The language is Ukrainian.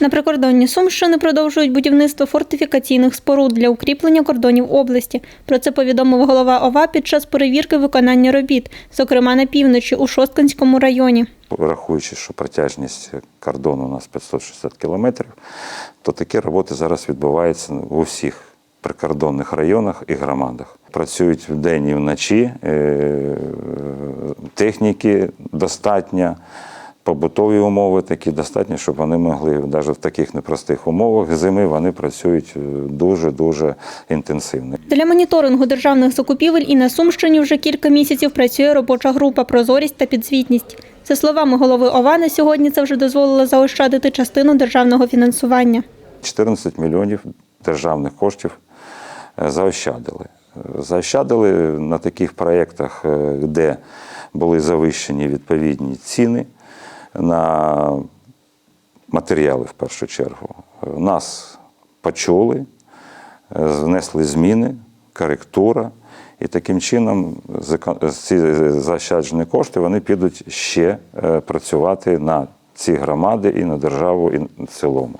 На прикордонні Сумщини продовжують будівництво фортифікаційних споруд для укріплення кордонів області. Про це повідомив голова ОВА під час перевірки виконання робіт, зокрема на півночі у Шосткинському районі. Врахуючи, що протяжність кордону у нас 560 кілометрів, то такі роботи зараз відбуваються в усіх прикордонних районах і громадах. Працюють вдень і вночі, е, техніки достатньо, побутові умови такі достатні, щоб вони могли, навіть в таких непростих умовах зими, вони працюють дуже-дуже інтенсивно. Для моніторингу державних закупівель і на Сумщині вже кілька місяців працює робоча група Прозорість та підзвітність. За словами голови ОВА, на сьогодні це вже дозволило заощадити частину державного фінансування. 14 мільйонів державних коштів е, заощадили. Е, Заощадили на таких проєктах, е, де були завищені відповідні ціни на матеріали в першу чергу. Нас почули, внесли зміни, коректура. І таким чином ці заощаджені кошти вони підуть ще е, працювати на ці громади і на державу і в цілому.